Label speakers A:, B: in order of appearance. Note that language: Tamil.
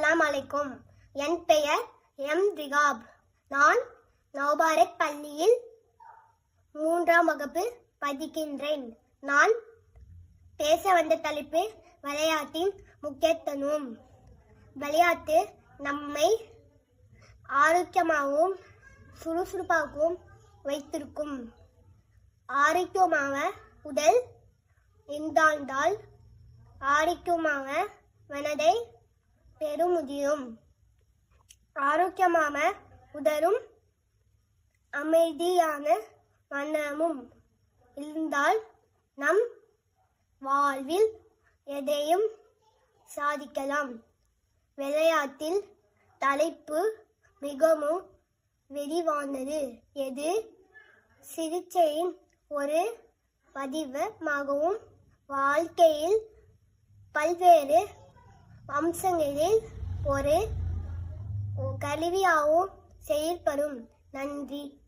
A: அஸ்ஸலாம் அலைக்கும். என் பெயர் எம் ரிகாப் நான் நவபாரத் பள்ளியில் மூன்றாம் வகுப்பு படிக்கின்றேன். நான் பேச வந்த தலைப்பு விளையாட்டின் முக்கியத்துவம். விளையாட்டு நம்மை ஆரோக்கியமாகவும் சுறுசுறுப்பாகவும் வைத்திருக்கும். ஆரோக்கியமாக உடல் இருந்தால் ஆரோக்கியமாக மனதை பெற ஆரோக்கியமான உதரும் அமைதியான மனமும் இருந்தால் நம் வாழ்வில் எதையும் சாதிக்கலாம். விளையாட்டில் தலைப்பு மிகவும் விரிவானது. எது? சிகிச்சையின் ஒரு பதிவமாகவும் வாழ்க்கையில் பல்வேறு அம்சங்களில் ஒரு கருவியாகவும் செயல்படும். நன்றி.